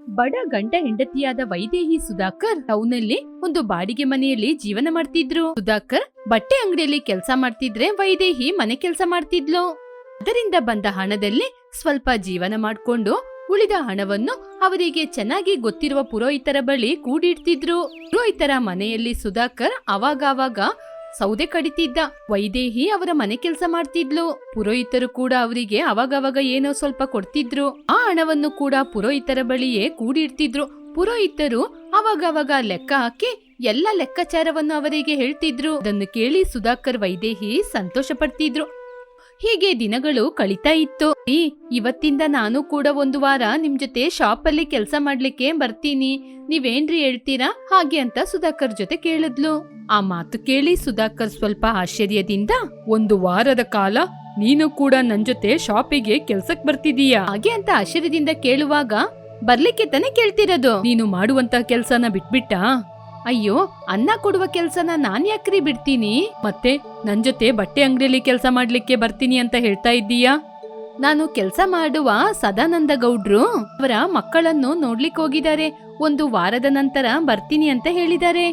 ಬಡ ಗಂಡ ಹೆಂಡತಿಯಾದ ವೈದೇಹಿ ಸುಧಾಕರ್ ಟೌನಲ್ಲಿ ಒಂದು ಬಾಡಿಗೆ ಮನೆಯಲ್ಲಿ ಜೀವನ ಮಾಡ್ತಿದ್ರು. ಸುಧಾಕರ್ ಬಟ್ಟೆ ಅಂಗಡಿಯಲ್ಲಿ ಕೆಲಸ ಮಾಡ್ತಿದ್ರೆ ವೈದೇಹಿ ಮನೆ ಕೆಲಸ ಮಾಡ್ತಿದ್ಲು. ಅದರಿಂದ ಬಂದ ಹಣದಲ್ಲಿ ಸ್ವಲ್ಪ ಜೀವನ ಮಾಡ್ಕೊಂಡು ಉಳಿದ ಹಣವನ್ನು ಅವರಿಗೆ ಚೆನ್ನಾಗಿ ಗೊತ್ತಿರುವ ಪುರೋಹಿತರ ಬಳಿ ಕೂಡಿಡ್ತಿದ್ರು. ಪುರೋಹಿತರ ಮನೆಯಲ್ಲಿ ಸುಧಾಕರ್ ಅವಾಗವಾಗ ಸೌದೆ ಕಡಿತಿದ್ದ. ವೈದೇಹಿ ಅವರ ಮನೆ ಕೆಲಸ ಮಾಡ್ತಿದ್ಲು. ಪುರೋಹಿತರು ಕೂಡ ಅವರಿಗೆ ಅವಾಗವಾಗ ಏನೋ ಸ್ವಲ್ಪ ಕೊಡ್ತಿದ್ರು. ಆ ಹಣವನ್ನು ಕೂಡ ಪುರೋಹಿತರ ಬಳಿಯೇ ಕೂಡಿಡ್ತಿದ್ರು. ಪುರೋಹಿತರು ಅವಾಗವಾಗ ಲೆಕ್ಕ ಹಾಕಿ ಎಲ್ಲ ಲೆಕ್ಕಾಚಾರವನ್ನು ಅವರಿಗೆ ಹೇಳ್ತಿದ್ರು. ಅದನ್ನು ಕೇಳಿ ಸುಧಾಕರ್ ವೈದೇಹಿ ಸಂತೋಷ ಪಡ್ತಿದ್ರು ಹೀಗೆ ದಿನಗಳು ಕಳೀತಾ ಇತ್ತು. ಇವತ್ತಿಂದ ನಾನು ಕೂಡ ಒಂದು ವಾರ ನಿಮ್ ಜೊತೆ ಶಾಪ್ ಅಲ್ಲಿ ಕೆಲಸ ಮಾಡ್ಲಿಕ್ಕೆ ಬರ್ತೀನಿ. ನೀವೇನ್ರಿ ಹೇಳ್ತೀರಾ? ಹಾಗೆ ಅಂತ ಸುಧಾಕರ್ ಜೊತೆ ಕೇಳಿದ್ಲು. ಆ ಮಾತು ಕೇಳಿ ಸುಧಾಕರ್ ಸ್ವಲ್ಪ ಆಶ್ಚರ್ಯದಿಂದ, ಒಂದು ವಾರದ ಕಾಲ ನೀನು ಕೂಡ ನನ್ ಜೊತೆ ಶಾಪಿಗೆ ಕೆಲ್ಸಕ್ ಬರ್ತಿದೀಯಾ? ಹಾಗೆ ಅಂತ ಆಶ್ಚರ್ಯದಿಂದ ಕೇಳುವಾಗ, ಬರ್ಲಿಕ್ಕೆ ತಾನೇ ಕೇಳ್ತಿರೋದು. ನೀನು ಮಾಡುವಂತ ಕೆಲ್ಸನ ಬಿಟ್ಬಿಟ್ಟಾ? ಅಯ್ಯೋ, ಅನ್ನ ಕೊಡುವ ಕೆಲ್ಸನ ನಾನ್ ಯಾಕ್ರಿ ಬಿಡ್ತೀನಿ? ಮತ್ತೆ ನನ್ ಜೊತೆ ಬಟ್ಟೆ ಅಂಗಡಿಯಲ್ಲಿ ಕೆಲಸ ಮಾಡ್ಲಿಕ್ಕೆ ಬರ್ತೀನಿ ಅಂತ ಹೇಳ್ತಾ ಇದ್ದೀಯಾ? ನಾನು ಕೆಲಸ ಮಾಡುವ ಸದಾನಂದ ಗೌಡ್ರು ಅವರ ಮಕ್ಕಳನ್ನು ನೋಡ್ಲಿಕ್ಕೆ ಹೋಗಿದ್ದಾರೆ. ಒಂದು ವಾರದ ನಂತರ ಬರ್ತೀನಿ ಅಂತ ಹೇಳಿದ್ದಾರೆ.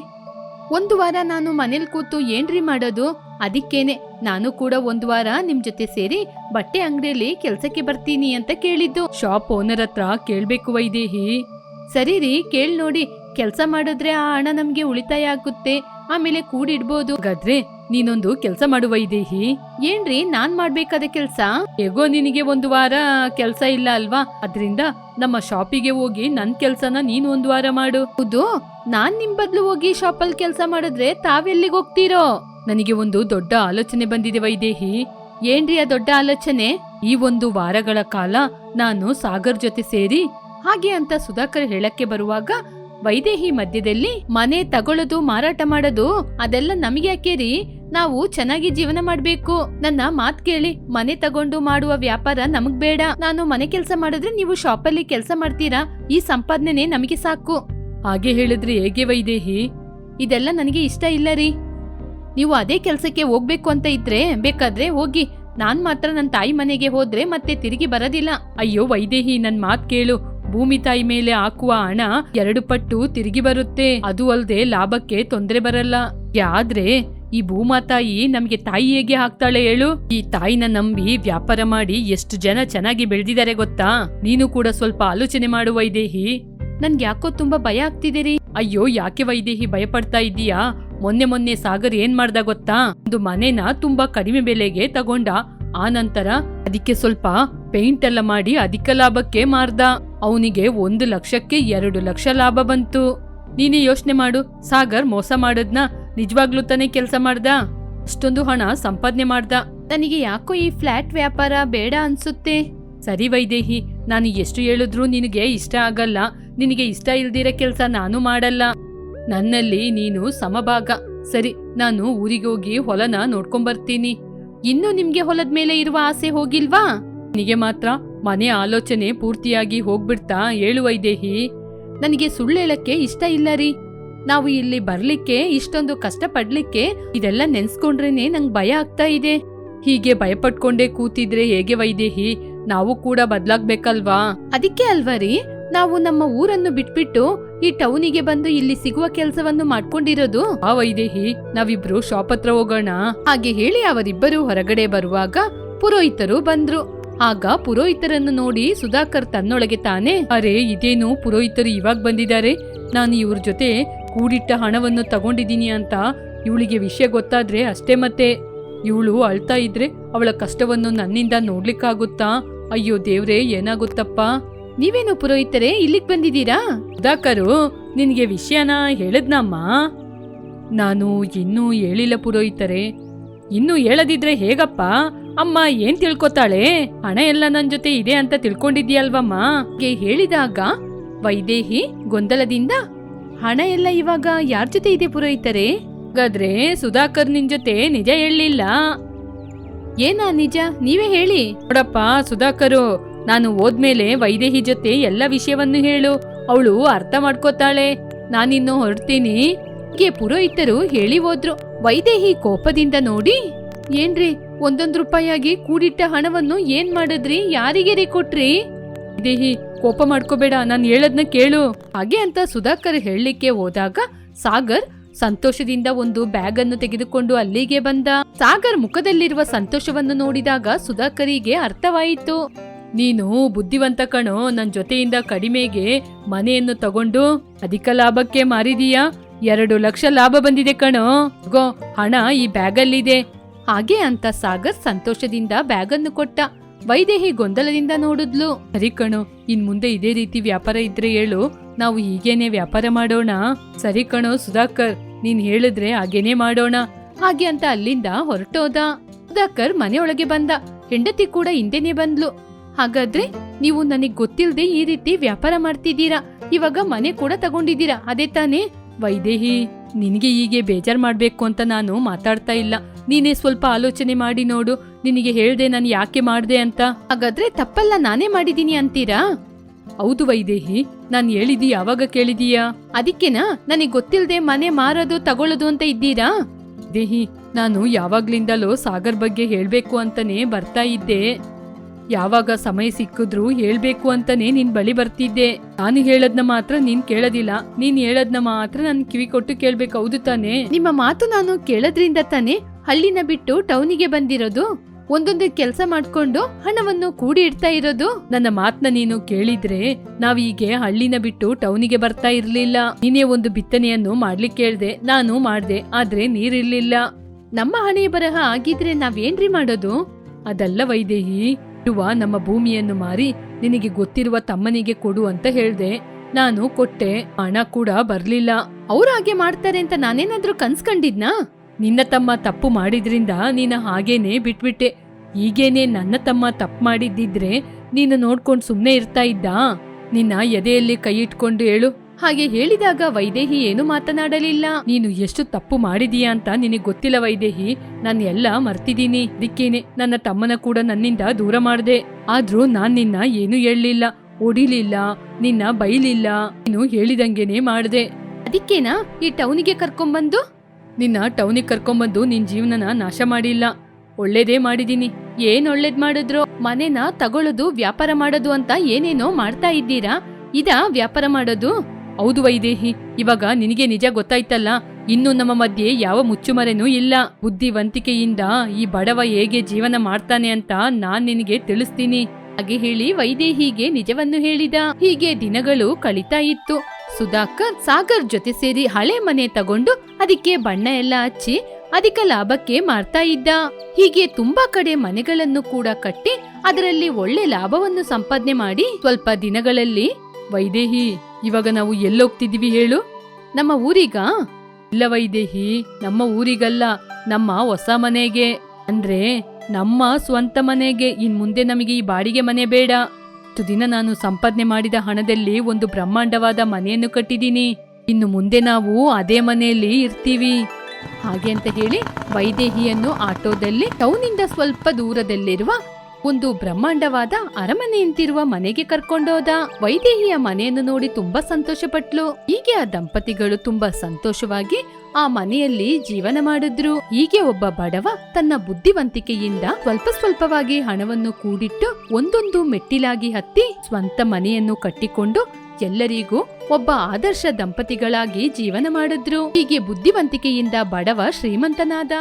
ಒಂದು ವಾರ ನಾನು ಮನೇಲಿ ಕೂತು ಏನ್ರಿ ಮಾಡೋದು? ಅದಕ್ಕೇನೆ, ನಾನು ಕೂಡ ಒಂದು ವಾರ ನಿಮ್ ಜೊತೆ ಸೇರಿ ಬಟ್ಟೆ ಅಂಗಡಿಯಲ್ಲಿ ಕೆಲಸಕ್ಕೆ ಬರ್ತೀನಿ ಅಂತ ಕೇಳಿದ್ದು. ಶಾಪ್ ಓನರ್ ಹತ್ರ ಕೇಳ್ಬೇಕು ವೈದೇಹಿ. ಸರಿ ರೀ, ಕೇಳ್ ನೋಡಿ. ಕೆಲ್ಸ ಮಾಡಿದ್ರೆ ಆ ಹಣ ನಮ್ಗೆ ಉಳಿತಾಯ ಆಗುತ್ತೆ. ಆಮೇಲೆ ಕೂಡಿಡ್ಬೋದು. ಗದ್ರೆ, ನೀನೊಂದು ಕೆಲ್ಸ ಮಾಡುವ ಇದೇಹಿ ಏನ್ರಿ, ನಾನ್ ಮಾಡ್ಬೇಕಾದ ಕೆಲ್ಸ? ಹೇಗೋ ನಿನಗೆ ಒಂದು ವಾರ ಕೆಲ್ಸ ಇಲ್ಲ ಅಲ್ವಾ? ಅದ್ರಿಂದ ನಮ್ಮ ಶಾಪಿಗೆ ಹೋಗಿ ನನ್ ಕೆಲ್ಸನ ನೀನ್ ಒಂದು ವಾರ ಮಾಡು. ಹೌದು, ನಾನ್ ನಿಮ್ ಬದ್ಲು ಹೋಗಿ ಶಾಪಲ್ ಕೆಲ್ಸ ಮಾಡಿದ್ರೆ ತಾವೆಲ್ಲಿಗೆ ಹೋಗ್ತೀರೋ? ನನಗೆ ಒಂದು ದೊಡ್ಡ ಆಲೋಚನೆ ಬಂದಿದೆ ವೈದೇಹಿ. ಏನ್ರಿ ಆ ದೊಡ್ಡ ಆಲೋಚನೆ? ಈ ಒಂದು ವಾರಗಳ ಕಾಲ ನಾನು ಸಾಗರ್ ಜೊತೆ ಸೇರಿ ಹಾಗೆ ಅಂತ ಸುಧಾಕರ್ ಹೇಳಕ್ಕೆ ಬರುವಾಗ ವೈದೇಹಿ ಮಧ್ಯದಲ್ಲಿ ಮನೆ ತಗೊಳ್ಳೋದು, ಮಾರಾಟ ಮಾಡೋದು, ಅದೆಲ್ಲ ನಮಗೆ ಯಾಕೆ ರೀ ನಾವು ಚೆನ್ನಾಗಿ ಜೀವನ ಮಾಡ್ಬೇಕು. ನನ್ನ ಮಾತ್ ಕೇಳಿ, ಮನೆ ತಗೊಂಡು ಮಾಡುವ ವ್ಯಾಪಾರ ನಮಗ್ ಬೇಡ. ನಾನು ಮನೆ ಕೆಲಸ ಮಾಡಿದ್ರೆ ನೀವು ಶಾಪಲ್ಲಿ ಕೆಲಸ ಮಾಡ್ತೀರಾ? ಈ ಸಂಪಾದನೆ ನಮಗೆ ಸಾಕು. ಹಾಗೆ ಹೇಳಿದ್ರೆ ಹೇಗೆ ವೈದೇಹಿ? ಇದೆಲ್ಲ ನನಗೆ ಇಷ್ಟ ಇಲ್ಲ ರೀ. ನೀವು ಅದೇ ಕೆಲಸಕ್ಕೆ ಹೋಗ್ಬೇಕು ಅಂತ ಇದ್ರೆ ಬೇಕಾದ್ರೆ ಹೋಗಿ. ನಾನ್ ಮಾತ್ರ ನನ್ನ ತಾಯಿ ಮನೆಗೆ ಹೋದ್ರೆ ಮತ್ತೆ ತಿರುಗಿ ಬರೋದಿಲ್ಲ. ಅಯ್ಯೋ ವೈದೇಹಿ, ನನ್ ಮಾತ್ ಕೇಳು. ಭೂಮಿ ತಾಯಿ ಮೇಲೆ ಹಾಕುವ ಹಣ ಎರಡು ಪಟ್ಟು ತಿರುಗಿ ಬರುತ್ತೆ. ಅದು ಅಲ್ಲದೆ ಲಾಭಕ್ಕೆ ತೊಂದರೆ ಬರಲ್ಲ. ಆದ್ರೆ ಈ ಭೂಮಾತಾಯಿ ನಮ್ಗೆ ತಾಯಿ ಹೇಗೆ ಹಾಕ್ತಾಳೆ ಹೇಳು? ಈ ತಾಯಿನ ನಂಬಿ ವ್ಯಾಪಾರ ಮಾಡಿ ಎಷ್ಟು ಜನ ಚೆನ್ನಾಗಿ ಬೆಳೆದಿದ್ದಾರೆ ಗೊತ್ತಾ? ನೀನು ಕೂಡ ಸ್ವಲ್ಪ ಆಲೋಚನೆ ಮಾಡು ವೈದೇಹಿ. ನನ್ಗೆ ಯಾಕೋ ತುಂಬಾ ಭಯ ಆಗ್ತಿದ್ದೀರಿ ಅಯ್ಯೋ, ಯಾಕೆ ವೈದೇಹಿ ಭಯ ಪಡ್ತಾ ಇದ್ದೀಯಾ? ಮೊನ್ನೆ ಮೊನ್ನೆ ಸಾಗರ್ ಏನ್ ಮಾಡ್ದ ಗೊತ್ತಾ? ಒಂದು ಮನೆನ ತುಂಬಾ ಕಡಿಮೆ ಬೆಲೆಗೆ ತಗೊಂಡ ಆ ನಂತರ ಅದಕ್ಕೆ ಸ್ವಲ್ಪ ಪೇಂಟ್ ಎಲ್ಲ ಮಾಡಿ ಅಧಿಕ ಲಾಭಕ್ಕೆ ಮಾರ್ದ. ಅವನಿಗೆ ಒಂದು ಲಕ್ಷಕ್ಕೆ ಎರಡು ಲಕ್ಷ ಲಾಭ ಬಂತು. ನೀನೇ ಯೋಚನೆ ಮಾಡು ಸಾಗರ್ ಮೋಸ ಮಾಡದ್ನ ನಿಜವಾಗ್ಲೂ ತಾನೇ ಕೆಲಸ ಮಾಡ್ದ? ಅಷ್ಟೊಂದು ಹಣ ಸಂಪಾದನೆ ಮಾಡ್ದ. ನನಗೆ ಯಾಕೋ ಈ ಫ್ಲಾಟ್ ವ್ಯಾಪಾರ ಬೇಡ ಅನ್ಸುತ್ತೆ? ಸರಿ ವೈದೇಹಿ ನಾನು ಎಷ್ಟು ಹೇಳಿದ್ರು ನಿನಗೆ ಇಷ್ಟ ಆಗಲ್ಲ. ನಿನಗೆ ಇಷ್ಟ ಇಲ್ದಿರೋ ಕೆಲಸ ನಾನು ಮಾಡಲ್ಲ. ನನ್ನಲ್ಲಿ ನೀನು ಸಮಭಾಗ. ಸರಿ ನಾನು ಊರಿಗೋಗಿ ಹೊಲನ ನೋಡ್ಕೊಂಬರ್ತೀನಿ. ಇನ್ನು ನಿಮ್ಗೆ ಹೊಲದ ಮೇಲೆ ಇರುವ ಆಸೆ ಹೋಗಿಲ್ವಾ? ನಿನಗೆ ಮಾತ್ರ ಮನೆ ಆಲೋಚನೆ ಪೂರ್ತಿಯಾಗಿ ಹೋಗ್ಬಿಡ್ತಾ ಹೇಳುವೈದೇಹಿ ನನಗೆ ಸುಳ್ಳೇಳಕ್ಕೆ ಇಷ್ಟ ಇಲ್ಲ ರೀ. ನಾವು ಇಲ್ಲಿ ಬರ್ಲಿಕ್ಕೆ, ಇಷ್ಟೊಂದು ಕಷ್ಟ ಪಡ್ಲಿಕ್ಕೆ ಇದೆಲ್ಲ ನೆನ್ಸ್ಕೊಂಡ್ರೇನೆ ನಂಗ್ ಭಯ ಆಗ್ತಾ ಇದೆ. ಹೀಗೆ ಭಯಪಟ್ಕೊಂಡೇ ಕೂತಿದ್ರೆ ಹೇಗೆ ವೈದೇಹಿ? ನಾವು ಕೂಡ ಬದ್ಲಾಗ್ಬೇಕಲ್ವಾ? ಅದಕ್ಕೆ ಅಲ್ವಾ ರೀ? ನಾವು ನಮ್ಮ ಊರನ್ನು ಬಿಟ್ಬಿಟ್ಟು ಈ ಟೌನಿಗೆ ಬಂದು ಇಲ್ಲಿ ಸಿಗುವ ಕೆಲಸವನ್ನು ಮಾಡ್ಕೊಂಡಿರೋದು? ಆ ವೈದೇಹಿ ನಾವಿಬ್ರು ಶಾಪ್ ಹತ್ರ ಹೋಗೋಣ. ಹಾಗೆ ಹೇಳಿ ಅವರಿಬ್ಬರು ಹೊರಗಡೆ ಬರುವಾಗ ಪುರೋಹಿತರು ಬಂದ್ರು. ಆಗ ಪುರೋಹಿತರನ್ನು ನೋಡಿ ಸುಧಾಕರ್ ತನ್ನೊಳಗೆ ತಾನೇ ಅರೆ ಇದೇನು ಪುರೋಹಿತರು ಇವಾಗ ಬಂದಿದ್ದಾರೆ? ನಾನು ಇವ್ರ ಜೊತೆ ಕೂಡಿಟ್ಟ ಹಣವನ್ನು ತಗೊಂಡಿದ್ದೀನಿ ಅಂತ ಇವಳಿಗೆ ವಿಷಯ ಗೊತ್ತಾದ್ರೆ ಅಷ್ಟೇ ಮತ್ತೆ. ಇವಳು ಅಳ್ತಾ ಇದ್ರೆ ಅವಳ ಕಷ್ಟವನ್ನು ನನ್ನಿಂದ ನೋಡ್ಲಿಕ್ಕಾಗುತ್ತಾ? ಅಯ್ಯೋ ದೇವ್ರೆ ಏನಾಗುತ್ತಪ್ಪ? ನೀವೇನು ಪುರೋಹಿತರೆ ಇಲ್ಲಿಗೆ ಬಂದಿದ್ದೀರಾ? ಸುಧಾಕರು ನಿನಗೆ ವಿಷಯನ ಹೇಳದ್ನಮ್ಮ. ನಾನು ಇನ್ನೂ ಹೇಳಿಲ್ಲ ಪುರೋಹಿತರೆ. ಇನ್ನೂ ಹೇಳದಿದ್ರೆ ಹೇಗಪ್ಪ? ಅಮ್ಮ ಏನ್ ತಿಳ್ಕೊತಾಳೆ? ಹಣ ಎಲ್ಲ ನನ್ನ ಜೊತೆ ಇದೆ ಅಂತ ತಿಳ್ಕೊಂಡಿದ್ಯಲ್ವಮ್ಮ ಗೆ ಹೇಳಿದಾಗ ವೈದೇಹಿ ಗೊಂದಲದಿಂದ ಹಣ ಎಲ್ಲ ಇವಾಗ ಯಾರ ಜೊತೆ ಇದೆ ಪುರೋಹಿತರೆ? ಹಾಗಾದ್ರೆ ಸುಧಾಕರ್ ನಿನ್ ಜೊತೆ ನಿಜ ಹೇಳಲಿಲ್ಲ. ಏನಾ ನಿಜ? ನೀವೇ ಹೇಳಿ. ನೋಡಪ್ಪ ಸುಧಾಕರು ನಾನು ಹೋದ್ಮೇಲೆ ವೈದೇಹಿ ಜೊತೆ ಎಲ್ಲ ವಿಷಯವನ್ನು ಹೇಳು. ಅವಳು ಅರ್ಥ ಮಾಡ್ಕೋತಾಳೆ. ನಾನಿನ್ನು ಹೊರಡ್ತೀನಿ. ಗೆ ಪುರೋಹಿತರು ಹೇಳಿ ಹೋದ್ರು. ವೈದೇಹಿ ಕೋಪದಿಂದ ನೋಡಿ, ಏನ್ರಿ, ಒಂದೊಂದ್ ರೂಪಾಯಿಯಾಗಿ ಕೂಡಿಟ್ಟ ಹಣವನ್ನು ಏನ್ ಮಾಡಿದ್ರಿ? ಯಾರಿಗೆ ರೀ ಕೊಟ್ರಿ? ವೈದೇಹಿ, ಕೋಪ ಮಾಡ್ಕೋಬೇಡ, ನಾನು ಹೇಳದ್ನ ಕೇಳು. ಹಾಗೆ ಅಂತ ಸುಧಾಕರ್ ಹೇಳಲಿಕ್ಕೆ ಹೋದಾಗ ಸಾಗರ್ ಸಂತೋಷದಿಂದ ಒಂದು ಬ್ಯಾಗ್ ಅನ್ನು ತೆಗೆದುಕೊಂಡು ಅಲ್ಲಿಗೆ ಬಂದ. ಸಾಗರ್ ಮುಖದಲ್ಲಿರುವ ಸಂತೋಷವನ್ನು ನೋಡಿದಾಗ ಸುಧಾಕರಿಗೆ ಅರ್ಥವಾಯಿತು. ನೀನು ಬುದ್ಧಿವಂತ ಕಣೋ, ನನ್ ಜೊತೆಯಿಂದ ಕಡಿಮೆಗೆ ಮನೆಯನ್ನು ತಗೊಂಡು ಅಧಿಕ ಲಾಭಕ್ಕೆ ಮಾರಿದೀಯಾ. ಎರಡು ಲಕ್ಷ ಲಾಭ ಬಂದಿದೆ ಕಣೋ. ಗೋ, ಹಣ ಈ ಬ್ಯಾಗಲ್ಲಿದೆ. ಹಾಗೆ ಅಂತ ಸಾಗರ್ ಸಂತೋಷದಿಂದ ಬ್ಯಾಗನ್ನು ಕೊಟ್ಟ. ವೈದೇಹಿ ಗೊಂದಲದಿಂದ ನೋಡಿದ್ಲು. ಸರಿ ಕಣೋ, ಇನ್ ಮುಂದೆ ಇದೇ ರೀತಿ ವ್ಯಾಪಾರ ಇದ್ರೆ ಹೇಳು. ನಾವು ಹೀಗೇನೆ ವ್ಯಾಪಾರ ಮಾಡೋಣ. ಸರಿ ಕಣೋ ಸುಧಾಕರ್, ನೀನ್ ಹೇಳಿದ್ರೆ ಹಾಗೇನೆ ಮಾಡೋಣ. ಹಾಗೆ ಅಂತ ಅಲ್ಲಿಂದ ಹೊರಟೋದ. ಸುಧಾಕರ್ ಮನೆಯೊಳಗೆ ಬಂದ. ಹೆಂಡತಿ ಕೂಡ ಹಿಂದೆನೆ ಬಂದ್ಲು. ಹಾಗಾದ್ರೆ ನೀವು ನನಗೆ ಗೊತ್ತಿಲ್ಲದೆ ಈ ರೀತಿ ವ್ಯಾಪಾರ ಮಾಡ್ತಿದ್ದೀರಾ? ಇವಾಗ ಮನೆ ಕೂಡ ತಗೊಂಡಿದ್ದೀರಾ? ಅದೇ ತಾನೇ? ವೈದೇಹಿ, ನಿನಗೆ ಹೀಗೆ ಬೇಜಾರ್ ಮಾಡ್ಬೇಕು ಅಂತ ನಾನು ಮಾತಾಡ್ತಾ ಇಲ್ಲ. ನೀನೇ ಸ್ವಲ್ಪ ಆಲೋಚನೆ ಮಾಡಿ ನೋಡು. ನಿನಗೆ ಹೇಳ್ದೆ ನಾನು ಯಾಕೆ ಮಾಡ್ದೆ ಅಂತ. ಹಾಗಾದ್ರೆ ತಪ್ಪಲ್ಲ, ನಾನೇ ಮಾಡಿದೀನಿ ಅಂತೀರಾ? ಹೌದು ವೈದೇಹಿ, ನಾನು ಹೇಳಿದಿ ಯಾವಾಗ ಕೇಳಿದೀಯಾ? ಅದಕ್ಕೆನಾ? ನನಗೆ ಗೊತ್ತಿಲ್ಲದೆ ಮನೆ ಮಾರೋದು, ತಗೊಳ್ಳೋದು ಅಂತ ಇದ್ದೀರಾ? ದೇಹಿ ನಾನು ಯಾವಾಗ್ಲಿಂದಲೋ ಸಾಗರ್ ಬಗ್ಗೆ ಹೇಳ್ಬೇಕು ಅಂತಾನೆ ಬರ್ತಾ ಇದ್ದೆ. ಯಾವಾಗ ಸಮಯ ಸಿಕ್ಕಿದ್ರು ಹೇಳ್ಬೇಕು ಅಂತಾನೆ ನಿನ್ ಬಳಿ ಬರ್ತಿದ್ದೆ. ನಾನು ಹೇಳದ್ನ ಮಾತ್ರ ನೀನ್ ಕೇಳೋದಿಲ್ಲ. ನೀನ್ ಹೇಳದ್ನ ಮಾತ್ರ ನನ್ ಕಿವಿ ಕೊಟ್ಟು ಕೇಳ್ಬೇಕು ಹೌದು ತಾನೆ? ನಿಮ್ಮ ಮಾತು ನಾನು ಕೇಳೋದ್ರಿಂದ ತಾನೆ ಹಳ್ಳಿನ ಬಿಟ್ಟು ಟೌನಿಗೆ ಬಂದಿರೋದು? ಒಂದೊಂದು ಕೆಲಸ ಮಾಡ್ಕೊಂಡು ಹಣವನ್ನು ಕೂಡಿ ಇಡ್ತಾ ಇರೋದು? ನನ್ನ ಮಾತ್ನ ನೀನು ಕೇಳಿದ್ರೆ ನಾವೀಗೆ ಹಳ್ಳಿನ ಬಿಟ್ಟು ಟೌನಿಗೆ ಬರ್ತಾ ಇರ್ಲಿಲ್ಲ. ನೀನೇ ಒಂದು ಬಿತ್ತನೆಯನ್ನು ಮಾಡ್ಲಿಕ್ಕೆ ಹೇಳ್ದೆ. ನಾನು ಮಾಡ್ದೆ ಆದ್ರೆ ನೀರಿರ್ಲಿಲ್ಲ. ನಮ್ಮ ಹಣೆ ಬರಹ ಆಗಿದ್ರೆ ನಾವೇನ್ರಿ ಮಾಡೋದು? ಅದಲ್ಲ ವೈದೇಹಿ ಇರುವ ನಮ್ಮ ಭೂಮಿಯನ್ನು ಮಾರಿ ನಿನಗೆ ಗೊತ್ತಿರುವ ತಮ್ಮನಿಗೆ ಕೊಡು ಅಂತ ಹೇಳ್ದೆ. ನಾನು ಕೊಟ್ಟೆ, ಹಣ ಕೂಡ ಬರ್ಲಿಲ್ಲ. ಅವ್ರು ಹಾಗೆ ಮಾಡ್ತಾರೆ ಅಂತ ನಾನೇನಾದ್ರೂ ಕನ್ಸ್ಕೊಂಡಿದ್ನಾ? ನಿನ್ನ ತಮ್ಮ ತಪ್ಪು ಮಾಡಿದ್ರಿಂದ ನೀನ ಹಾಗೇನೆ ಬಿಟ್ಬಿಟ್ಟೆ. ಈಗೇನೆ ನನ್ನ ತಮ್ಮ ತಪ್ಪು ಮಾಡಿದ್ದಿದ್ರೆ ನೀನು ನೋಡ್ಕೊಂಡು ಸುಮ್ನೆ ಇರ್ತಾ ಇದ್ದ? ನಿನ್ನ ಎದೆಯಲ್ಲಿ ಕೈ ಇಟ್ಕೊಂಡು ಹೇಳು. ಹಾಗೆ ಹೇಳಿದಾಗ ವೈದೇಹಿ ಏನು ಮಾತನಾಡಲಿಲ್ಲ. ನೀನು ಎಷ್ಟು ತಪ್ಪು ಮಾಡಿದೀಯ ಅಂತ ನಿನಗೆ ಗೊತ್ತಿಲ್ಲ ವೈದೇಹಿ. ನಾನು ಎಲ್ಲ ಮರ್ತಿದ್ದೀನಿ. ದಿಕ್ಕೇನೆ ನನ್ನ ತಮ್ಮನ ಕೂಡ ನನ್ನಿಂದ ದೂರ ಮಾಡಿದೆ. ಆದ್ರೂ ನಾನ್ ನಿನ್ನ ಏನು ಹೇಳಲಿಲ್ಲ. ಹೊಡಿಲಿಲ್ಲ. ನಿನ್ನ ಬೈಲಿಲ್ಲ. ನೀನು ಹೇಳಿದಂಗೆನೆ ಮಾಡಿದೆ. ಅದಕ್ಕೇನಾ ಈ ಟೌನಿಗೆ ಕರ್ಕೊಂಬಂದು? ನಿನ್ನ ಟೌನಿಗೆ ಕರ್ಕೊಂಬಂದು ನಿನ್ ಜೀವನನ ನಾಶ ಮಾಡಿಲ್ಲ. ಒಳ್ಳೇದೇ ಮಾಡಿದೀನಿ. ಏನ್ ಒಳ್ಳೇದ್ ಮಾಡಿದ್ರು? ಮನೆನ ತಗೊಳ್ಳೋದು ವ್ಯಾಪಾರ ಮಾಡೋದು ಅಂತ ಏನೇನೋ ಮಾಡ್ತಾ ಇದ್ದೀರಾ? ಇದ ವ್ಯಾಪಾರ ಮಾಡೋದು? ಹೌದು ವೈದೇಹಿ, ಇವಾಗ ನಿನಗೆ ನಿಜ ಗೊತ್ತಾಯ್ತಲ್ಲ, ಇನ್ನು ನಮ್ಮ ಮಧ್ಯೆ ಯಾವ ಮುಚ್ಚುಮರೆನೂ ಇಲ್ಲ. ಬುದ್ಧಿವಂತಿಕೆಯಿಂದ ಈ ಬಡವ ಹೇಗೆ ಜೀವನ ಮಾಡ್ತಾನೆ ಅಂತ ನಾನ್ ನಿನಗೆ ತಿಳಿಸ್ತೀನಿ. ಹಾಗೆ ಹೇಳಿ ವೈದೇಹಿಗೆ ನಿಜವನ್ನು ಹೇಳಿದ. ಹೀಗೆ ದಿನಗಳು ಕಳೀತಾ ಇತ್ತು. ಸುಧಾಕರ್, ಸಾಗರ್ ಜೊತೆ ಸೇರಿ ಹಳೆ ಮನೆ ತಗೊಂಡು ಅದಕ್ಕೆ ಬಣ್ಣ ಎಲ್ಲ ಹಚ್ಚಿ ಅಧಿಕ ಲಾಭಕ್ಕೆ ಮಾರ್ತಾ ಇದ್ದ. ಹೀಗೆ ತುಂಬಾ ಕಡೆ ಮನೆಗಳನ್ನು ಕೂಡ ಕಟ್ಟಿ ಅದರಲ್ಲಿ ಒಳ್ಳೆ ಲಾಭವನ್ನು ಸಂಪಾದನೆ ಮಾಡಿ ಸ್ವಲ್ಪ ದಿನಗಳಲ್ಲಿ ವೈದೇಹಿ ಇವಾಗ ನಾವು ಎಲ್ಲೋಗ್ತಿದ್ದೀವಿ ಹೇಳು. ನಮ್ಮ ಊರಿಗ? ಇಲ್ಲ ವೈದೇಹಿ ನಮ್ಮ ಊರಿಗಲ್ಲ, ನಮ್ಮ ಹೊಸ ಮನೆಗೆ. ಅಂದ್ರೆ ನಮ್ಮ ಸ್ವಂತ ಮನೆಗೆ, ಇನ್ ಮುಂದೆ ನಮಗೆ ಈ ಬಾಡಿಗೆ ಮನೆ ಬೇಡ. ಇಷ್ಟು ದಿನ ನಾನು ಸಂಪಾದನೆ ಮಾಡಿದ ಹಣದಲ್ಲಿ ಒಂದು ಬ್ರಹ್ಮಾಂಡವಾದ ಮನೆಯನ್ನು ಕಟ್ಟಿದ್ದೀನಿ. ಇನ್ನು ಮುಂದೆ ನಾವು ಅದೇ ಮನೆಯಲ್ಲಿ ಇರ್ತೀವಿ. ಹಾಗೆ ಅಂತ ಹೇಳಿ ವೈದೇಹಿಯನ್ನು ಆಟೋದಲ್ಲಿ, ಟೌನಿಂದ ಸ್ವಲ್ಪ ದೂರದಲ್ಲಿರುವ ಒಂದು ಬ್ರಹ್ಮಾಂಡವಾದ ಅರಮನೆಯಂತಿರುವ ಮನೆಗೆ ಕರ್ಕೊಂಡೋದ ವೈದೇಹಿಯ ಮನೆಯನ್ನು ನೋಡಿ ತುಂಬಾ ಸಂತೋಷಪಟ್ಲು. ಹೀಗೆ ಆ ದಂಪತಿಗಳು ತುಂಬಾ ಸಂತೋಷವಾಗಿ ಆ ಮನೆಯಲ್ಲಿ ಜೀವನ ಮಾಡಿದ್ರು. ಹೀಗೆ ಒಬ್ಬ ಬಡವ ತನ್ನ ಬುದ್ಧಿವಂತಿಕೆಯಿಂದ ಸ್ವಲ್ಪ ಸ್ವಲ್ಪವಾಗಿ ಹಣವನ್ನು ಕೂಡಿಟ್ಟು ಒಂದೊಂದು ಮೆಟ್ಟಿಲಾಗಿ ಹತ್ತಿ ಸ್ವಂತ ಮನೆಯನ್ನು ಕಟ್ಟಿಕೊಂಡು ಎಲ್ಲರಿಗೂ ಒಬ್ಬ ಆದರ್ಶ ದಂಪತಿಗಳಾಗಿ ಜೀವನ ಮಾಡಿದ್ರು. ಹೀಗೆ ಬುದ್ಧಿವಂತಿಕೆಯಿಂದ ಬಡವ ಶ್ರೀಮಂತನಾದ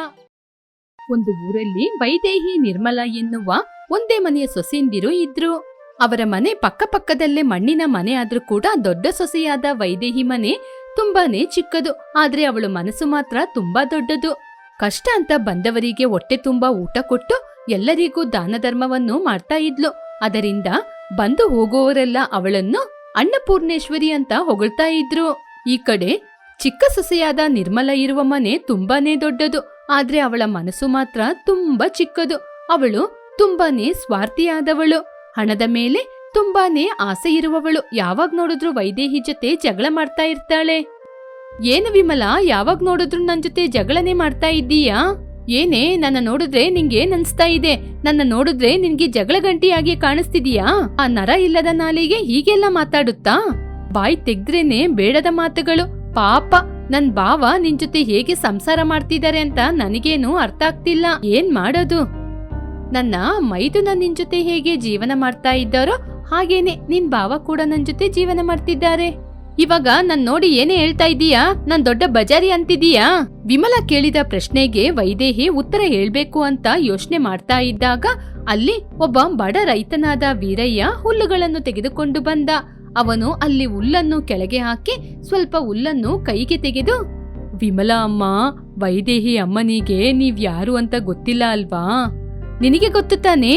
ಒಂದು ಊರಲ್ಲಿ ವೈದೇಹಿ ನಿರ್ಮಲ ಎನ್ನುವ ಒಂದೇ ಮನೆಯ ಸೊಸೆಯಂದಿರು ಇದ್ರು. ಅವರ ಮನೆ ಪಕ್ಕಪಕ್ಕದಲ್ಲೇ ಮಣ್ಣಿನ ಮನೆ ಆದ್ರೂ ಕೂಡ ದೊಡ್ಡ ಸೊಸೆಯಾದ ವೈದೇಹಿ ಮನೆ ತುಂಬಾನೇ ಚಿಕ್ಕದು. ಆದ್ರೆ ಅವಳ ಮನಸ್ಸು ಮಾತ್ರ ತುಂಬಾ ದೊಡ್ಡದು. ಕಷ್ಟ ಅಂತ ಬಂದವರಿಗೆ ಹೊಟ್ಟೆ ತುಂಬಾ ಊಟ ಕೊಟ್ಟು ಎಲ್ಲರಿಗೂ ದಾನ ಧರ್ಮವನ್ನು ಮಾಡ್ತಾ ಇದ್ಲು. ಅದರಿಂದ ಬಂದು ಹೋಗುವವರೆಲ್ಲ ಅವಳನ್ನು ಅನ್ನಪೂರ್ಣೇಶ್ವರಿ ಅಂತ ಹೊಗಳ್ತಾ ಇದ್ರು. ಈ ಕಡೆ ಚಿಕ್ಕ ಸೊಸೆಯಾದ ನಿರ್ಮಲ ಇರುವ ಮನೆ ತುಂಬಾನೇ ದೊಡ್ಡದು. ಆದ್ರೆ ಅವಳ ಮನಸ್ಸು ಮಾತ್ರ ತುಂಬಾ ಚಿಕ್ಕದು. ಅವಳು ತುಂಬಾನೇ ಸ್ವಾರ್ಥಿಯಾದವಳು. ಹಣದ ಮೇಲೆ ತುಂಬಾನೇ ಆಸೆ ಇರುವವಳು. ಯಾವಾಗ ನೋಡಿದ್ರು ವೈದೇಹಿ ಜೊತೆ ಜಗಳ ಮಾಡ್ತಾ ಇರ್ತಾಳೆ. ಏನು ವಿಮಲ, ಯಾವಾಗ ನೋಡಿದ್ರು ನನ್ ಜೊತೆ ಜಗಳನೇ ಮಾಡ್ತಾ ಇದ್ದೀಯಾ? ಏನೇ, ನನ್ನ ನೋಡಿದ್ರೆ ನಿಂಗೆ ಅನ್ಸ್ತಾ ಇದೆ? ನನ್ನ ನೋಡಿದ್ರೆ ನಿನ್ಗೆ ಜಗಳ ಗಂಟಿಯಾಗಿ ಕಾಣಿಸ್ತಿದೀಯಾ? ಆ ನರ ಇಲ್ಲದ ನಾಲಿಗೆ ಹೀಗೆಲ್ಲ ಮಾತಾಡುತ್ತಾ? ಬಾಯಿ ತೆಗ್ದ್ರೇನೆ ಬೇಡದ ಮಾತುಗಳು. ಪಾಪ, ನನ್ ಬಾವ ನಿನ್ ಜೊತೆ ಹೇಗೆ ಸಂಸಾರ ಮಾಡ್ತಿದ್ದಾರೆ ಅಂತ ನನಗೇನು ಅರ್ಥ ಆಗ್ತಿಲ್ಲ. ಏನ್ ಮಾಡೋದು? ನನ್ನ ಮೈದುನ ನಿನ್ ಜೊತೆ ಹೇಗೆ ಜೀವನ ಮಾಡ್ತಾ ಇದ್ದಾರೋ ಹಾಗೇನೆ ನಿನ್ ಭಾವ ಕೂಡ ನನ್ ಜೊತೆ ಜೀವನ ಮಾಡ್ತಿದ್ದಾರೆ. ಇವಾಗ ನನ್ ನೋಡಿ ಏನೇ ಹೇಳ್ತಾ ಇದೀಯಾ ನಾನ್ ದೊಡ್ಡ ಬಜಾರಿ ಅಂತಿದೀಯಾ ವಿಮಲ ಕೇಳಿದ ಪ್ರಶ್ನೆಗೆ ವೈದೇಹಿ ಉತ್ತರ ಹೇಳ್ಬೇಕು ಅಂತ ಯೋಚನೆ ಮಾಡ್ತಾ ಇದ್ದಾಗ ಅಲ್ಲಿ ಒಬ್ಬ ಬಡ ರೈತನಾದ ವೀರಯ್ಯ ಹುಲ್ಲುಗಳನ್ನು ತೆಗೆದುಕೊಂಡು ಬಂದ. ಅವನು ಅಲ್ಲಿ ಹುಲ್ಲನ್ನು ಕೆಳಗೆ ಹಾಕಿ ಸ್ವಲ್ಪ ಹುಲ್ಲನ್ನು ಕೈಗೆ ತೆಗೆದು, ವಿಮಲ ಅಮ್ಮ, ವೈದೇಹಿ ಅಮ್ಮನಿಗೆ ನೀವ್ ಯಾರು ಅಂತ ಗೊತ್ತಿಲ್ಲ ಅಲ್ವಾ? ನಿನಗೆ ಗೊತ್ತು ತಾನೇ?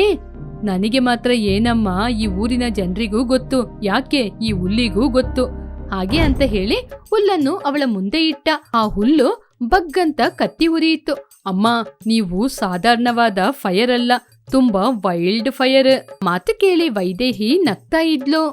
ನನಗೆ ಮಾತ್ರ ಏನಮ್ಮ ಈ ಊರಿನ ಜನರಿಗೂ ಗೊತ್ತು, ಯಾಕೆ ಈ ಹುಲ್ಲಿಗೂ ಗೊತ್ತು? ಹಾಗೆ ಅಂತ ಹೇಳಿ ಹುಲ್ಲನ್ನು ಅವಳ ಮುಂದೆ ಇಟ್ಟ. ಆ ಹುಲ್ಲು ಬಗ್ಗಂತ ಕತ್ತಿ ಉರಿಯಿತು. ಅಮ್ಮ, ನೀವು ಸಾಧಾರಣವಾದ ಫೈರ್ ಅಲ್ಲ, ತುಂಬಾ ವೈಲ್ಡ್ ಫೈರ್ ಮಾತು ಕೇಳಿ ವೈದೇಹಿ ನಗ್ತಾ ಇದ್ಲು.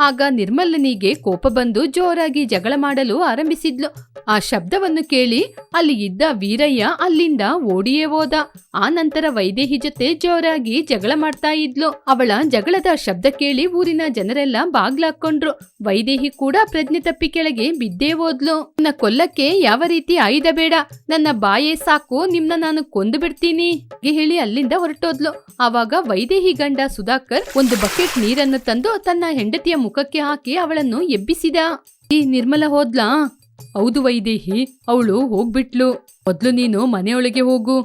ಆಗ ನಿರ್ಮಲನಿಗೆ ಕೋಪ ಬಂದು ಜೋರಾಗಿ ಜಗಳ ಮಾಡಲು ಆರಂಭಿಸಿದ್ಲು. ಆ ಶಬ್ದವನ್ನು ಕೇಳಿ ಅಲ್ಲಿ ಇದ್ದ ವೀರಯ್ಯ ಅಲ್ಲಿಂದ ಓಡಿಯೇ ಹೋದ. ಆ ನಂತರ ವೈದೇಹಿ ಜೊತೆ ಜೋರಾಗಿ ಜಗಳ ಮಾಡ್ತಾ ಇದ್ಲು. ಅವಳ ಜಗಳದ ಶಬ್ದ ಕೇಳಿ ಊರಿನ ಜನರೆಲ್ಲ ಬಾಗ್ಲಾಕೊಂಡ್ರು ವೈದೇಹಿ ಕೂಡ ಪ್ರಜ್ಞೆ ತಪ್ಪಿ ಕೆಳಗೆ ಬಿದ್ದೇ ಹೋದ್ಲು. ನನ್ನ ಕೊಲ್ಲಕ್ಕೆ ಯಾವ ರೀತಿ ಆಯುಧ ಬೇಡ ನನ್ನ ಬಾಯೇ ಸಾಕು. ನಿಮ್ನ ನಾನು ಕೊಂದು ಬಿಡ್ತೀನಿ. ಹೇಳಿ ಅಲ್ಲಿಂದ ಹೊರಟೋದ್ಲು. ಆವಾಗ ವೈದೇಹಿ ಗಂಡ ಸುಧಾಕರ್ ಒಂದು ಬಕೆಟ್ ನೀರನ್ನು ತಂದು ತನ್ನ ಹೆಂಡತಿಯ ಮುಖಕ್ಕೆ ಹಾಕಿ ಅವಳನ್ನು ಎಬ್ಬಿಸಿದ. ಈ ನಿರ್ಮಲ ಹೋದ್ಲಾ? ಹೌದು ವೈದೇಹಿ, ಅವಳು ಹೋಗ್ಬಿಟ್ಲು. ಮೊದ್ಲು ನೀನು ಮನೆಯೊಳಗೆ ಹೋಗು.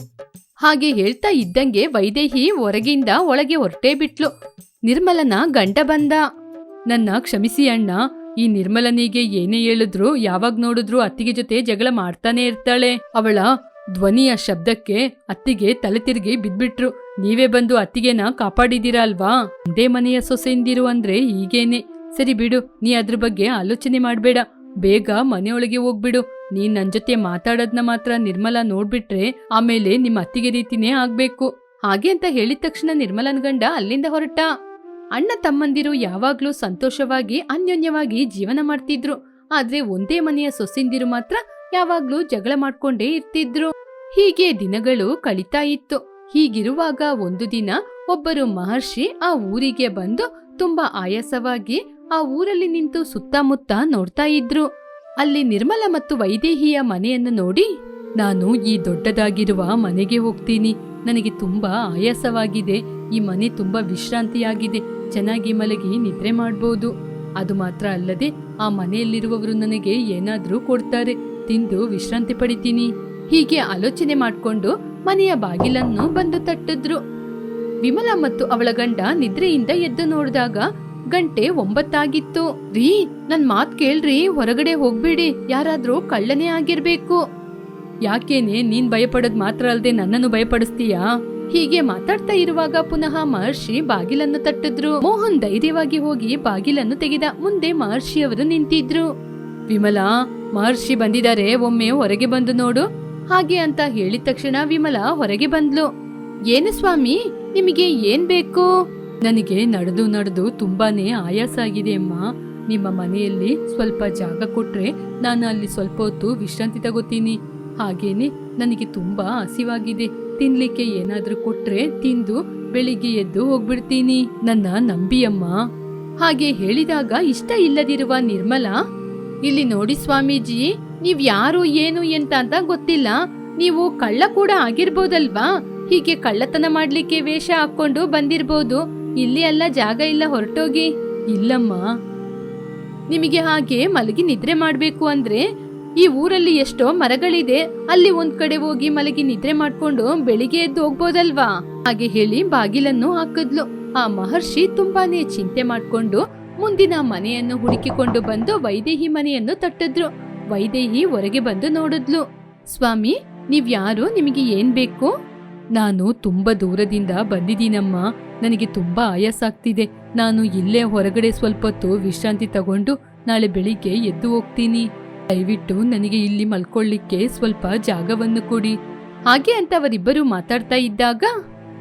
ಹಾಗೆ ಹೇಳ್ತಾ ಇದ್ದಂಗೆ ವೈದೇಹಿ ಹೊರಗಿಂದ ಒಳಗೆ ಹೊರಟೇ ಬಿಟ್ಲು. ನಿರ್ಮಲನ ಗಂಡ ಬಂದ. ನನ್ನ ಕ್ಷಮಿಸಿ ಅಣ್ಣ, ಈ ನಿರ್ಮಲನಿಗೆ ಏನೇ ಹೇಳಿದ್ರು, ಯಾವಾಗ ನೋಡಿದ್ರು ಅತ್ತಿಗೆ ಜೊತೆ ಜಗಳ ಮಾಡ್ತಾನೆ ಇರ್ತಾಳೆ. ಅವಳ ಧ್ವನಿಯ ಶಬ್ದಕ್ಕೆ ಅತ್ತಿಗೆ ತಲೆ ತಿರುಗಿ ಬಿದ್ಬಿಟ್ರು. ನೀವೇ ಬಂದು ಅತ್ತಿಗೆನ ಕಾಪಾಡಿದ್ದೀರಾ ಅಲ್ವಾ ಒಂದೇ ಮನೆಯ ಸೊಸೆಯಿಂದಿರು ಅಂದ್ರೆ ಹೀಗೇನೆ. ಸರಿ ಬಿಡು, ನೀ ಅದ್ರ ಬಗ್ಗೆ ಆಲೋಚನೆ ಮಾಡ್ಬೇಡ. ಬೇಗ ಮನೆಯೊಳಗೆ ಹೋಗ್ಬಿಡು. ನೀನ್ ನನ್ ಜೊತೆ ಮಾತಾಡೋದ್ನ ಮಾತ್ರ ನಿರ್ಮಲಾ ನೋಡ್ಬಿಟ್ರೆ ಆಮೇಲೆ ನಿಮ್ಮ ಅತ್ತಿಗೆ ರೀತಿನೇ ಆಗ್ಬೇಕು. ಹಾಗೆ ಅಂತ ಹೇಳಿದ ತಕ್ಷಣ ನಿರ್ಮಲನ್ ಗಂಡ ಅಲ್ಲಿಂದ ಹೊರಟ. ಅಣ್ಣ ತಮ್ಮಂದಿರು ಯಾವಾಗ್ಲೂ ಸಂತೋಷವಾಗಿ, ಅನ್ಯೋನ್ಯವಾಗಿ ಜೀವನ ಮಾಡ್ತಿದ್ರು. ಆದ್ರೆ ಒಂದೇ ಮನೆಯ ಸೊಸಿಂದಿರು ಮಾತ್ರ ಯಾವಾಗ್ಲೂ ಜಗಳ ಮಾಡ್ಕೊಂಡೇ ಇರ್ತಿದ್ರು. ಹೀಗೆ ದಿನಗಳು ಕಳೀತಾ ಇತ್ತು. ಹೀಗಿರುವಾಗ ಒಂದು ದಿನ ಒಬ್ಬರು ಮಹರ್ಷಿ ಆ ಊರಿಗೆ ಬಂದು ತುಂಬಾ ಆಯಾಸವಾಗಿ ಆ ಊರಲ್ಲಿ ನಿಂತು ಸುತ್ತಮುತ್ತ ನೋಡ್ತಾ ಇದ್ರು. ಅಲ್ಲಿ ನಿರ್ಮಲ ಮತ್ತು ವೈದೇಹಿಯ ಮನೆಯನ್ನು ನೋಡಿ, ನಾನು ಈ ದೊಡ್ಡದಾಗಿರುವ ಮನೆಗೆ ಹೋಗ್ತೀನಿ. ನನಗೆ ತುಂಬಾ ಆಯಾಸವಾಗಿದೆ. ಈ ಮನೆ ತುಂಬಾ ವಿಶ್ರಾಂತಿಯಾಗಿದೆ. ಚೆನ್ನಾಗಿ ಮಲಗಿ ನಿದ್ರೆ ಮಾಡಬಹುದು ಅದು ಮಾತ್ರ ಅಲ್ಲದೆ ಆ ಮನೆಯಲ್ಲಿರುವವರು ನನಗೆ ಏನಾದ್ರೂ ಕೊಡ್ತಾರೆ. ತಿಂದು ವಿಶ್ರಾಂತಿ ಪಡಿತೀನಿ. ಹೀಗೆ ಆಲೋಚನೆ ಮಾಡ್ಕೊಂಡು ಮನೆಯ ಬಾಗಿಲನ್ನು ಬಂದು ತಟ್ಟಿದ್ರು. ವಿಮಲ ಮತ್ತು ಅವಳ ಗಂಡ ನಿದ್ರೆಯಿಂದ ಎದ್ದು ನೋಡಿದಾಗ ಗಂಟೆ ಒಂಬತ್ತಾಗಿತ್ತು. ರೀ, ನನ್ ಮಾತ್ ಕೇಳ್ರಿ, ಹೊರಗಡೆ ಹೋಗ್ಬೇಡಿ, ಯಾರಾದ್ರೂ ಕಳ್ಳನೇ ಆಗಿರ್ಬೇಕು. ಯಾಕೇನೆ ನೀನ್ ಭಯಪಡೋದ್ ಮಾತ್ರ ಅಲ್ಲದೆ ನನ್ನನ್ನು ಭಯಪಡಿಸ್ತೀಯಾ? ಹೀಗೆ ಮಾತಾಡ್ತಾ ಇರುವಾಗ ಪುನಃ ಮಹರ್ಷಿ ಬಾಗಿಲನ್ನು ತಟ್ಟಿದ್ರು. ಮೋಹನ್ ಧೈರ್ಯವಾಗಿ ಹೋಗಿ ಬಾಗಿಲನ್ನು ತೆಗೆದ ಮುಂದೆ ಮಹರ್ಷಿಯವರು ನಿಂತಿದ್ರು. ವಿಮಲಾ, ಮಹರ್ಷಿ ಬಂದಿದ್ದಾರೆ, ಒಮ್ಮೆ ಹೊರಗೆ ಬಂದು ನೋಡು. ಹಾಗೆ ಅಂತ ಹೇಳಿದ ತಕ್ಷಣ ವಿಮಲಾ ಹೊರಗೆ ಬಂದ್ಲು. ಏನು ಸ್ವಾಮಿ, ನಿಮಗೆ ಏನ್ ಬೇಕು? ನನಗೆ ನಡೆದು ನಡೆದು ತುಂಬಾನೇ ಆಯಾಸ ಆಗಿದೆ ಅಮ್ಮ. ನಿಮ್ಮ ಮನೆಯಲ್ಲಿ ಸ್ವಲ್ಪ ಜಾಗ ಕೊಟ್ರೆ ನಾನು ಅಲ್ಲಿ ಸ್ವಲ್ಪ ಹೊತ್ತು ವಿಶ್ರಾಂತಿ ತಗೋತೀನಿ. ಹಾಗೇನೆ ನನಗೆ ತುಂಬಾ ಹಸಿವಾಗಿದೆ. ತಿನ್ಲಿಕ್ಕೆ ಏನಾದ್ರೂ ಕೊಟ್ರೆ ತಿಂದು ಬೆಳಿಗ್ಗೆ ಎದ್ದು ಹೋಗ್ಬಿಡ್ತೀನಿ. ನನ್ನ ನಂಬಿಯಮ್ಮ ಹಾಗೆ ಹೇಳಿದಾಗ ಇಷ್ಟ ಇಲ್ಲದಿರುವ ನಿರ್ಮಲಾ, ಇಲ್ಲಿ ನೋಡಿ ಸ್ವಾಮೀಜಿ ನೀವ್ ಯಾರು, ಏನು, ಎಂತ ಅಂತ ಗೊತ್ತಿಲ್ಲ. ನೀವು ಕಳ್ಳ ಕೂಡ ಆಗಿರ್ಬೋದಲ್ವಾ? ಹೀಗೆ ಕಳ್ಳತನ ಮಾಡ್ಲಿಕ್ಕೆ ವೇಷ ಹಾಕೊಂಡು ಬಂದಿರ್ಬೋದು. ಇಲ್ಲಿ ಅಲ್ಲ ಜಾಗ ಇಲ್ಲ ಹೊರಟೋಗಿ. ಇಲ್ಲಮ್ಮ. ನಿಮಗೆ ಹಾಗೆ ಮಲಗಿ ನಿದ್ರೆ ಮಾಡ್ಬೇಕು ಅಂದ್ರೆ, ಈ ಊರಲ್ಲಿ ಎಷ್ಟೋ ಮರಗಳಿದೆ. ಅಲ್ಲಿ ಒಂದ್ ಕಡೆ ಹೋಗಿ ಮಲಗಿ ನಿದ್ರೆ ಮಾಡ್ಕೊಂಡು ಬೆಳಿಗ್ಗೆ ಎದ್ದು ಹೋಗ್ಬೋದಲ್ವಾ? ಹಾಗೆ ಹೇಳಿ ಬಾಗಿಲನ್ನು ಹಾಕಿದ್ಲು. ಆ ಮಹರ್ಷಿ ತುಂಬಾನೇ ಚಿಂತೆ ಮಾಡ್ಕೊಂಡು ಮುಂದಿನ ಮನೆಯನ್ನು ಹುಡುಕಿಕೊಂಡು ಬಂದು ವೈದೇಹಿ ಮನೆಯನ್ನು ತಟ್ಟಿದ್ರು. ವೈದೇಹಿ ಹೊರಗೆ ಬಂದು ನೋಡಿದ್ಲು. ಸ್ವಾಮಿ ನೀವ್ಯಾರು ನಿಮಗೆ ಏನ್ ಬೇಕು? ನಾನು ತುಂಬಾ ದೂರದಿಂದ ಬಂದಿದ್ದೀನಮ್ಮ. ನನಗೆ ತುಂಬಾ ಆಯಾಸ ಆಗ್ತಿದೆ. ನಾನು ಇಲ್ಲೇ ಹೊರಗಡೆ ಸ್ವಲ್ಪ ಹೊತ್ತು ವಿಶ್ರಾಂತಿ ತಗೊಂಡು ನಾಳೆ ಬೆಳಿಗ್ಗೆ ಎದ್ದು ಹೋಗ್ತೀನಿ. ದಯವಿಟ್ಟು ನನಗೆ ಇಲ್ಲಿ ಮಲ್ಕೊಳ್ಳಿಕ್ಕೆ ಸ್ವಲ್ಪ ಜಾಗವನ್ನು ಕೊಡಿ. ಹಾಗೆ ಅಂತ ಅವರಿಬ್ಬರು ಮಾತಾಡ್ತಾ ಇದ್ದಾಗ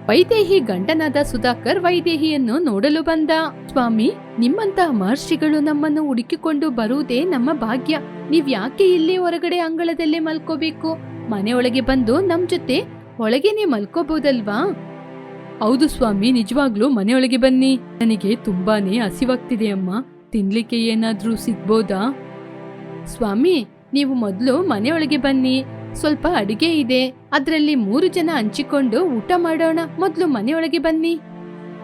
ವೈದೇಹಿ ಗಂಡನಾದ ಸುಧಾಕರ್ ವೈದೇಹಿಯನ್ನು ನೋಡಲು ಬಂದ. ಸ್ವಾಮಿ, ನಿಮ್ಮಂತಹ ಮಹರ್ಷಿಗಳು ನಮ್ಮನ್ನು ಹುಡುಕಿಕೊಂಡು ಬರುವುದೇ ನಮ್ಮ ಭಾಗ್ಯ. ನೀವ್ ಯಾಕೆ ಇಲ್ಲಿ ಹೊರಗಡೆ ಅಂಗಳದಲ್ಲೇ ಮಲ್ಕೋಬೇಕು? ಮನೆಯೊಳಗೆ ಬಂದು ನಮ್ ಜೊತೆ ಒಳಗೇನೆ ಮಲ್ಕೋಬಹುದಲ್ವಾ? ಹೌದು ಸ್ವಾಮಿ, ನಿಜವಾಗ್ಲೂ ಮನೆಯೊಳಗೆ ಬನ್ನಿ. ನನಗೆ ತುಂಬಾನೇ ಹಸಿವಾಗ್ತಿದೆ ಅಮ್ಮ. ತಿನ್ಲಿಕ್ಕೆ ಏನಾದ್ರೂ ಸಿಗ್ಬೋದಾ? ಸ್ವಾಮಿ, ನೀವು ಮೊದಲು ಮನೆಯೊಳಗೆ ಬನ್ನಿ. ಸ್ವಲ್ಪ ಅಡಿಗೆ ಇದೆ. ಅದರಲ್ಲಿ ಮೂರು ಜನ ಹಂಚಿಕೊಂಡು ಊಟ ಮಾಡೋಣ. ಮೊದಲು ಮನೆಯೊಳಗೆ ಬನ್ನಿ.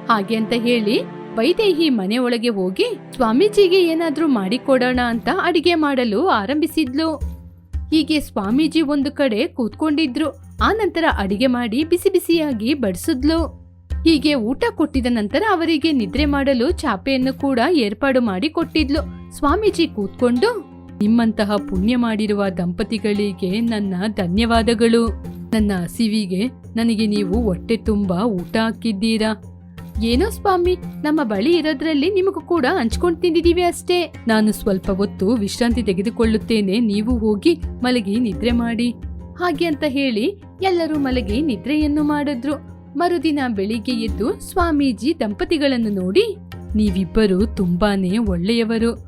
ಹಾಗೆ ಅಂತ ಹೇಳಿ ವೈದೇಹಿ ಮನೆ ಒಳಗೆ ಹೋಗಿ ಸ್ವಾಮೀಜಿಗೆ ಏನಾದ್ರೂ ಮಾಡಿಕೊಡೋಣ ಅಂತ ಅಡಿಗೆ ಮಾಡಲು ಆರಂಭಿಸಿದ್ಲು. ಹೀಗೆ ಸ್ವಾಮೀಜಿ ಒಂದು ಕಡೆ ಕೂತ್ಕೊಂಡಿದ್ರು. ಆ ನಂತರ ಅಡಿಗೆ ಮಾಡಿ ಬಿಸಿ ಬಿಸಿಯಾಗಿ ಬಡಿಸಿದ್ಲು. ಹೀಗೆ ಊಟ ಕೊಟ್ಟಿದ ನಂತರ ಅವರಿಗೆ ನಿದ್ರೆ ಮಾಡಲು ಚಾಪೆಯನ್ನು ಕೂಡ ಏರ್ಪಾಡು ಮಾಡಿ ಕೊಟ್ಟಿದ್ಲು. ಸ್ವಾಮೀಜಿ ಕೂತ್ಕೊಂಡು ನಿಮ್ಮಂತಹ ಪುಣ್ಯ ಮಾಡಿರುವ ದಂಪತಿಗಳಿಗೆ ನನ್ನ ಧನ್ಯವಾದಗಳು. ನನ್ನ ಹಸಿವಿಗೆ ನನಗೆ ನೀವು ಹೊಟ್ಟೆ ತುಂಬಾ ಊಟ ಹಾಕಿದ್ದೀರಾ? ಏನೋ ಸ್ವಾಮಿ, ನಮ್ಮ ಬಳಿ ಇರೋದ್ರಲ್ಲಿ ನಿಮಗೂ ಕೂಡ ಹಂಚ್ಕೊಂಡು ತಿಂದಿದೀವಿ ಅಷ್ಟೇ. ನಾನು ಸ್ವಲ್ಪ ಹೊತ್ತು ವಿಶ್ರಾಂತಿ ತೆಗೆದುಕೊಳ್ಳುತ್ತೇನೆ, ನೀವು ಹೋಗಿ ಮಲಗಿ ನಿದ್ರೆ ಮಾಡಿ. ಹಾಗೆ ಅಂತ ಹೇಳಿ ಎಲ್ಲರೂ ಮಲಗಿ ನಿದ್ರೆಯನ್ನು ಮಾಡಿದ್ರು. ಮರುದಿನ ಬೆಳಿಗ್ಗೆ ಎದ್ದು ಸ್ವಾಮೀಜಿ ದಂಪತಿಗಳನ್ನು ನೋಡಿ ನೀವಿಬ್ಬರು ತುಂಬಾನೇ ಒಳ್ಳೆಯವರು.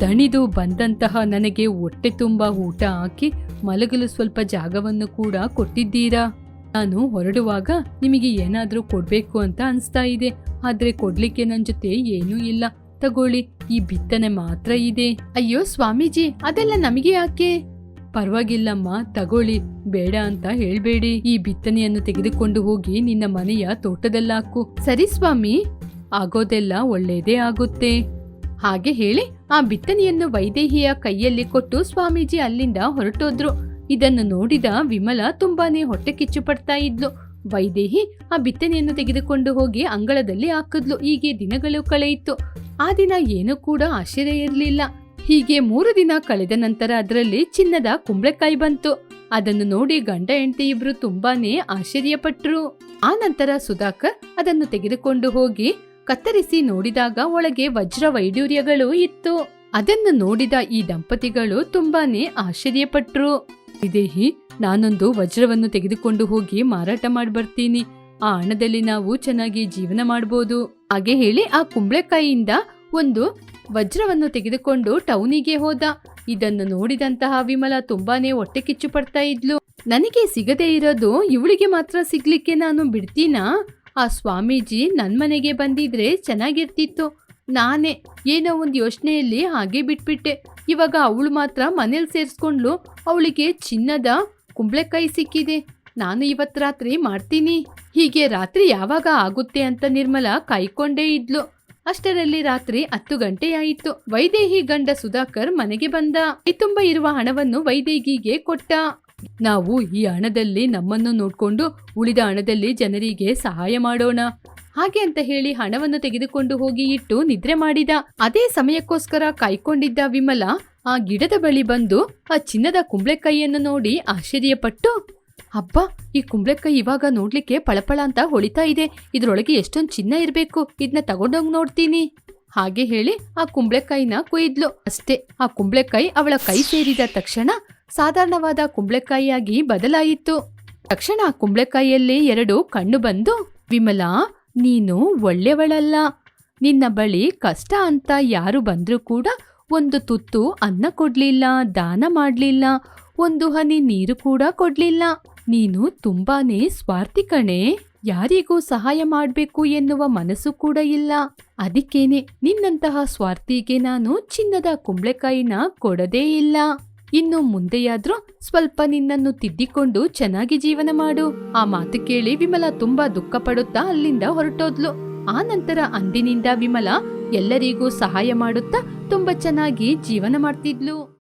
ದಣಿದು ಬಂದಂತಹ ನನಗೆ ಹೊಟ್ಟೆ ತುಂಬ ಊಟ ಹಾಕಿ ಮಲಗಲು ಸ್ವಲ್ಪ ಜಾಗವನ್ನು ಕೂಡ ಕೊಟ್ಟಿದ್ದೀರಾ? ನಾನು ಹೊರಡುವಾಗ ನಿಮಗೆ ಏನಾದ್ರೂ ಕೊಡಬೇಕು ಅಂತ ಅನ್ಸ್ತಾ ಇದೆ. ಆದ್ರೆ ಕೊಡ್ಲಿಕ್ಕೆ ನನ್ ಜೊತೆ ಏನೂ ಇಲ್ಲ. ತಗೊಳ್ಳಿ, ಈ ಬಿತ್ತನೆ ಮಾತ್ರ ಇದೆ. ಅಯ್ಯೋ ಸ್ವಾಮೀಜಿ, ಅದೆಲ್ಲ ನಮಗೆ ಯಾಕೆ? ಪರವಾಗಿಲ್ಲಮ್ಮ, ತಗೊಳ್ಳಿ. ಬೇಡ ಅಂತ ಹೇಳ್ಬೇಡಿ. ಈ ಬಿತ್ತನೆಯನ್ನು ತೆಗೆದುಕೊಂಡು ಹೋಗಿ ನಿನ್ನ ಮನೆಯ ತೋಟದಲ್ಲಾಕು. ಸರಿ ಸ್ವಾಮಿ. ಆಗೋದೆಲ್ಲ ಒಳ್ಳೇದೇ ಆಗುತ್ತೆ. ಹಾಗೆ ಹೇಳಿ ಆ ಬಿತ್ತನೆಯನ್ನು ವೈದೇಹಿಯ ಕೈಯಲ್ಲಿ ಕೊಟ್ಟು ಸ್ವಾಮೀಜಿ ಅಲ್ಲಿಂದ ಹೊರಟೋದ್ರು. ಇದನ್ನು ನೋಡಿದ ವಿಮಲ ತುಂಬಾನೇ ಹೊಟ್ಟೆ ಕಿಚ್ಚು ಪಡ್ತಾ ಇದ್ಲು. ವೈದೇಹಿ ಆ ಬಿತ್ತನೆಯನ್ನು ತೆಗೆದುಕೊಂಡು ಹೋಗಿ ಅಂಗಳದಲ್ಲಿ ಹಾಕಿದ್ಲು. ಹೀಗೆ ದಿನಗಳು ಕಳೆಯಿತು. ಆ ದಿನ ಏನೂ ಕೂಡ ಆಶ್ಚರ್ಯ ಇರಲಿಲ್ಲ. ಹೀಗೆ ಮೂರು ದಿನ ಕಳೆದ ನಂತರ ಅದರಲ್ಲಿ ಚಿನ್ನದ ಕುಂಬಳಕಾಯಿ ಬಂತು. ಅದನ್ನು ನೋಡಿ ಗಂಡ ಹೆಂಡತಿ ಇಬ್ರು ತುಂಬಾನೇ ಆಶ್ಚರ್ಯಪಟ್ರು. ಆ ನಂತರ ಸುಧಾಕರ್ ಅದನ್ನು ತೆಗೆದುಕೊಂಡು ಹೋಗಿ ಕತ್ತರಿಸಿ ನೋಡಿದಾಗ ಒಳಗೆ ವಜ್ರ ವೈಡೂರ್ಯಗಳು ಇತ್ತು. ಅದನ್ನು ನೋಡಿದ ಈ ದಂಪತಿಗಳು ತುಂಬಾನೇ ಆಶ್ಚರ್ಯಪಟ್ರು. ವಿದೇಹಿ, ನಾನೊಂದು ವಜ್ರವನ್ನು ತೆಗೆದುಕೊಂಡು ಹೋಗಿ ಮಾರಾಟ ಮಾಡಿ ಬರ್ತೀನಿ ಆ ಹಣದಲ್ಲಿ ನಾವು ಚೆನ್ನಾಗಿ ಜೀವನ ಮಾಡಬಹುದು ಹಾಗೆ ಹೇಳಿ ಆ ಕುಂಬಳಕಾಯಿಯಿಂದ ಒಂದು ವಜ್ರವನ್ನು ತೆಗೆದುಕೊಂಡು ಟೌನಿಗೆ ಹೋದ. ಇದನ್ನು ನೋಡಿದಂತಹ ವಿಮಲ ತುಂಬಾನೇ ಹೊಟ್ಟೆ ಕಿಚ್ಚು ಪಡ್ತಾ ಇದ್ಲು. ನನಗೆ ಸಿಗದೇ ಇರೋದು ಇವಳಿಗೆ ಮಾತ್ರ ಸಿಗ್ಲಿಕ್ಕೆ ನಾನು ಬಿಡ್ತೀನಾ? ಆ ಸ್ವಾಮೀಜಿ ನನ್ನ ಮನೆಗೆ ಬಂದಿದ್ರೆ ಚೆನ್ನಾಗಿರ್ತಿತ್ತು. ನಾನೇ ಏನೋ ಒಂದು ಯೋಚನೆಯಲ್ಲಿ ಹಾಗೆ ಬಿಟ್ಬಿಟ್ಟೆ. ಇವಾಗ ಅವಳು ಮಾತ್ರ ಮನೇಲಿ ಸೇರಿಸ್ಕೊಂಡ್ಲು, ಅವಳಿಗೆ ಚಿನ್ನದ ಕುಂಬಳಕಾಯಿ ಸಿಕ್ಕಿದೆ. ನಾನು ಇವತ್ತು ರಾತ್ರಿ ಮಾಡ್ತೀನಿ. ಹೀಗೆ ರಾತ್ರಿ ಯಾವಾಗ ಆಗುತ್ತೆ ಅಂತ ನಿರ್ಮಲ ಕಾಯ್ಕೊಂಡೇ ಇದ್ಲು. ಅಷ್ಟರಲ್ಲಿ ರಾತ್ರಿ ಹತ್ತು ಗಂಟೆಯಾಯಿತು ವೈದೇಹಿ ಗಂಡ ಸುಧಾಕರ್ ಮನೆಗೆ ಬಂದ. ಕೈ ತುಂಬ ಇರುವ ಹಣವನ್ನು ವೈದೇಹಿಗೆ ಕೊಟ್ಟ. ನಾವು ಈ ಹಣದಲ್ಲಿ ನಮ್ಮನ್ನು ನೋಡ್ಕೊಂಡು ಉಳಿದ ಹಣದಲ್ಲಿ ಜನರಿಗೆ ಸಹಾಯ ಮಾಡೋಣ. ಹಾಗೆ ಅಂತ ಹೇಳಿ ಹಣವನ್ನು ತೆಗೆದುಕೊಂಡು ಹೋಗಿ ಇಟ್ಟು ನಿದ್ರೆ ಮಾಡಿದ. ಅದೇ ಸಮಯಕ್ಕೋಸ್ಕರ ಕಾಯ್ಕೊಂಡಿದ್ದ ವಿಮಲ ಆ ಗಿಡದ ಬಳಿ ಬಂದು ಆ ಚಿನ್ನದ ಕುಂಬಳಕಾಯಿಯನ್ನು ನೋಡಿ ಆಶ್ಚರ್ಯಪಟ್ಟು, ಅಬ್ಬ, ಈ ಕುಂಬಳಕಾಯಿ ಇವಾಗ ನೋಡ್ಲಿಕ್ಕೆ ಪಳಪಳ ಅಂತ ಹೊಳಿತಾ ಇದೆ. ಇದ್ರೊಳಗೆ ಎಷ್ಟೊಂದು ಚಿನ್ನ ಇರ್ಬೇಕು. ಇದನ್ನ ತಗೊಂಡೋಗಿ ನೋಡ್ತೀನಿ. ಹಾಗೆ ಹೇಳಿ ಆ ಕುಂಬಳಕಾಯಿನ ಕೊಯ್ದ್ಲು. ಅಷ್ಟೇ, ಆ ಕುಂಬಳಕಾಯಿ ಅವಳ ಕೈ ಸೇರಿದ ತಕ್ಷಣ ಸಾಧಾರಣವಾದ ಕುಂಬಳಕಾಯಿಯಾಗಿ ಬದಲಾಯಿತು. ತಕ್ಷಣ ಕುಂಬಳಕಾಯಿಯಲ್ಲಿ ಎರಡು ಕಣ್ಣು ಬಂದು, ವಿಮಲಾ, ನೀನು ಒಳ್ಳೆಯವಳಲ್ಲ. ನಿನ್ನ ಬಳಿ ಕಷ್ಟ ಅಂತ ಯಾರು ಬಂದರೂ ಕೂಡ ಒಂದು ತುತ್ತು ಅನ್ನ ಕೊಡಲಿಲ್ಲ, ದಾನ ಮಾಡಲಿಲ್ಲ, ಒಂದು ಹನಿ ನೀರು ಕೂಡ ಕೊಡಲಿಲ್ಲ. ನೀನು ತುಂಬಾನೇ ಸ್ವಾರ್ಥಿ ಕಣೆ. ಯಾರಿಗೂ ಸಹಾಯ ಮಾಡಬೇಕು ಎನ್ನುವ ಮನಸ್ಸು ಕೂಡ ಇಲ್ಲ. ಅದಕ್ಕೇನೆ ನಿನ್ನಂತಹ ಸ್ವಾರ್ಥಿಗೆ ನಾನು ಚಿನ್ನದ ಕುಂಬಳಕಾಯಿನ ಕೊಡದೇ ಇಲ್ಲ. ಇನ್ನು ಮುಂದೆಯಾದ್ರೂ ಸ್ವಲ್ಪ ನಿನ್ನನ್ನು ತಿದ್ದಿಕೊಂಡು ಚೆನ್ನಾಗಿ ಜೀವನ ಮಾಡು. ಆ ಮಾತು ಕೇಳಿ ವಿಮಲ ತುಂಬಾ ದುಃಖ ಪಡುತ್ತಾ ಅಲ್ಲಿಂದ ಹೊರಟೋದ್ಲು. ಆ ನಂತರ ಅಂದಿನಿಂದ ವಿಮಲ ಎಲ್ಲರಿಗೂ ಸಹಾಯ ಮಾಡುತ್ತಾ ತುಂಬಾ ಚೆನ್ನಾಗಿ ಜೀವನ ಮಾಡ್ತಿದ್ಲು.